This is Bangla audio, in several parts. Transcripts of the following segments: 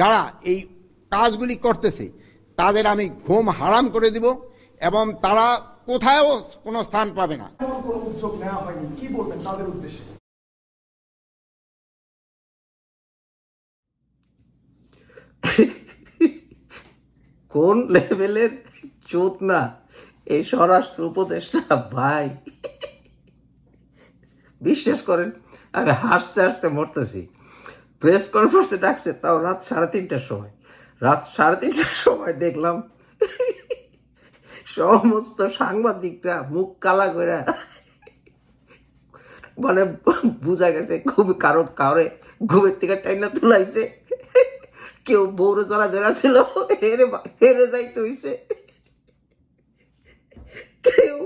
যারা এই কাজগুলি করতেছে তাদের আমি ঘুম হারাম করে দিব এবং তারা কোথাও কোনো স্থান পাবে না। উদ্যোগ নেওয়া হয়নি কি বলবেন তাদের উদ্দেশ্যে? কোন লেভেলের চোত না? এই স্বরাষ্ট্র উপদেষ্টা ভাই। বিশ্বাস করেন আমি হাসতে হাসতে মরতেছি। প্রেস কনফারেন্সে ডাকছে, তাও রাত সাড়ে তিনটার সময়। রাত সাড়ে তিনটার সময় দেখলাম সমস্ত সাংবাদিকরা মুখ কালা করে মানে বোঝা গেছে খুব কারও কারে ঘুমের থেকে টাইনা তুলাইছে। কেউ বৌরে চলা ধরা ছিল হেরে হেরে যাইতে হইছে। কেউ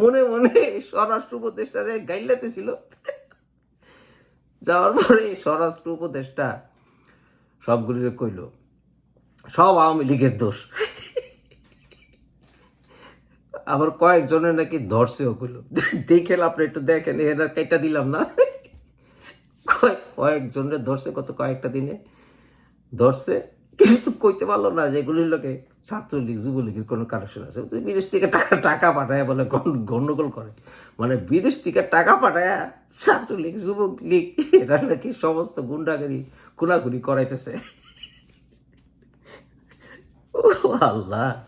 মনে মনে স্বরাষ্ট্র উপদেষ্টারে গাইলাতে ছিল যাওয়ার পরে স্বরাষ্ট্র উপদেষ্টা সবগুলিরে কইল, সব আওয়ামী লীগের দোষ। আবার কয়েকজনের নাকি ধরছেও কইল দেখেন আপনি একটু দেখেন, এরা কেটা দিলাম না। কয়েক কয়েকজনের ধরছে কত কয়েকটা দিনে। ধরছে, কিন্তু কইতে পারল না যে এগুলির লোকে ছাত্রলীগ, যুবলীগের কোনো কানেকশন আছে? বিদেশ থেকে টাকা টাকা পাঠায় বলে গণ- গন্ডগোল করে। মানে বিদেশ থেকে টাকা পাঠায় ছাত্রলীগ যুবক লীগ এরা নাকি সমস্ত গুন্ডাগিরি, খুনাখুনি করাইতেছে। Allah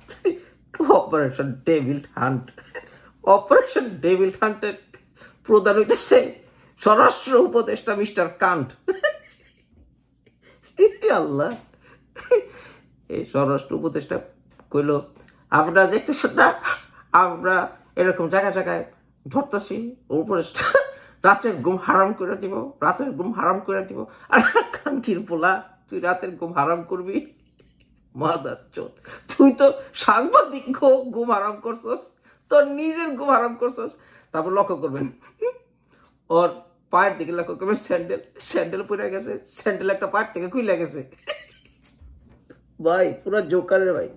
operation devil hunt operation devil হান্টের প্রধান হইতেছে স্বরাষ্ট্র উপদেষ্টা মিস্টার কান্ট। আল্লাহ। এই স্বরাষ্ট্র উপদেষ্টা কইল আপনারা দেখতেছেন না, আমরা এরকম জায়গায় জায়গায় ধরতেছি, উপদেষ্টা, রাতের ঘুম হারাম করে দিব, রাতের ঘুম হারাম করে দিব। আর কানকির পোলা, তুই রাতের ঘুম হারাম করবি? মাদার চোদ, তুই তো সাংবাদিক ঘুম হারাম করছস, তোর নিজের ঘুম হারাম করছস। তারপর লক্ষ্য করবেন, ওর পায়ের দিকে লক্ষ্য করবেন, স্যান্ডেল স্যান্ডেল পরে গেছে, স্যান্ডেল একটা পায়ের থেকে খুলে গেছে। ভাই, পুরো জোকারের ভাই।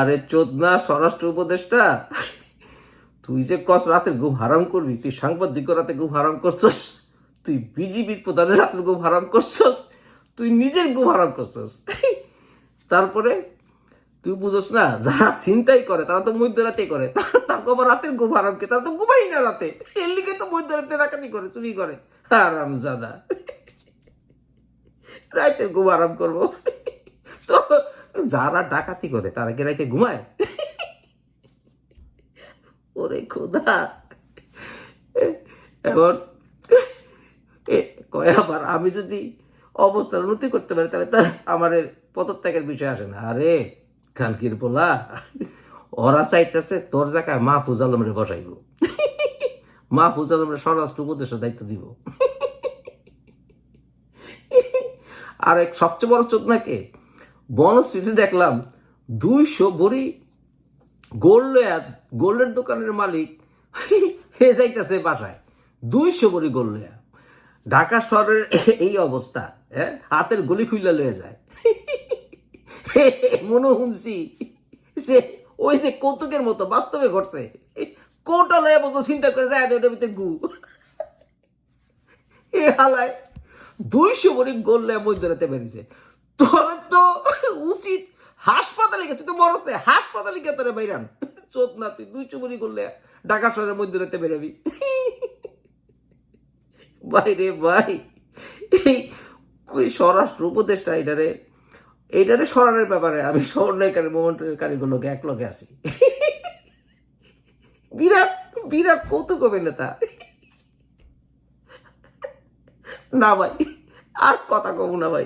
আরে চোদনা, স্বরাষ্ট্র উপদেষ্টা, তুই যে কস রাতের ঘুম হারাম করবি, তুই সাংবাদিক রাতে ঘুম হারাম করছস, তুই বিজিবির প্রধানের রাতের ঘুম হারাম করছস, তুই নিজের ঘুম হারাম করছস। তারপরে তুই বুঝোস না, যারা চিন্তাই করে, তারা তো মধ্যরাতে করে তারপর আবার রাতের ঘুম হারামকে তারা তো ঘুমাই না রাতে। এর লিগে তো মধ্যরাতে ডাকাতি করে, চুরি করে। আরাম জাদা রাইতে ঘুম আরাম করব। তো যারা ডাকাতি করে, তারা কি রাইতে ঘুমায়? ওরে খোদা। এখন কয় আবার আমি যদি অবস্থার উন্নতি করতে পারি, তাহলে তার আমার পদত্যাগের বিষয় আসে না। আরে কালকির পোলা, ওরা চাইতেছে তোর জায়গায় মাহফুজ আলমরে বসাইব। মাহফুজ আলমরে স্বরাষ্ট্র উপদেশের দায়িত্ব দিব। আর এক সবচেয়ে বড় চোখ নাকি বনশ্রীতে দেখলাম দুইশো বড়ি গোল্ড গোল্ডের দোকানের মালিক হে যাইতেছে বাসায়। দুইশো বড়ি গোল্ড ঢাকা শহরের এই অবস্থা হ্যাঁ? হাতের গলি খুললে লয়ে যায়। মনে শুনছি সে ওই যে কৌতুকের মতো বাস্তবে ঘটছে। কোটা লয়ে মতো চিন্তা করে যায় ওটার ভিতরে গু। এ হালায় দুইশো বড়ি গোল্লে মধ্যরাতে বেরিয়েছে। তোর তো উচিত হাসপাতালে গে তুই তো মরস হাসপাতালে গে তোরে বাইরান চোখ না, তুই দুইশো বড়ি করলে ঢাকা শহরের মধ্যরাতে বেরোবি। বাইরে ভাই, এই স্বরাষ্ট্র উপদেষ্টা এটারে এইটারে সরানোর ব্যাপারে, আমি সমন্বয়কারী মোমেন্টকারীগুলোকে এক লগে আছি। বিরাট বিরাট কৌতুক অভিনেতা না ভাই। আর কথা কব না ভাই।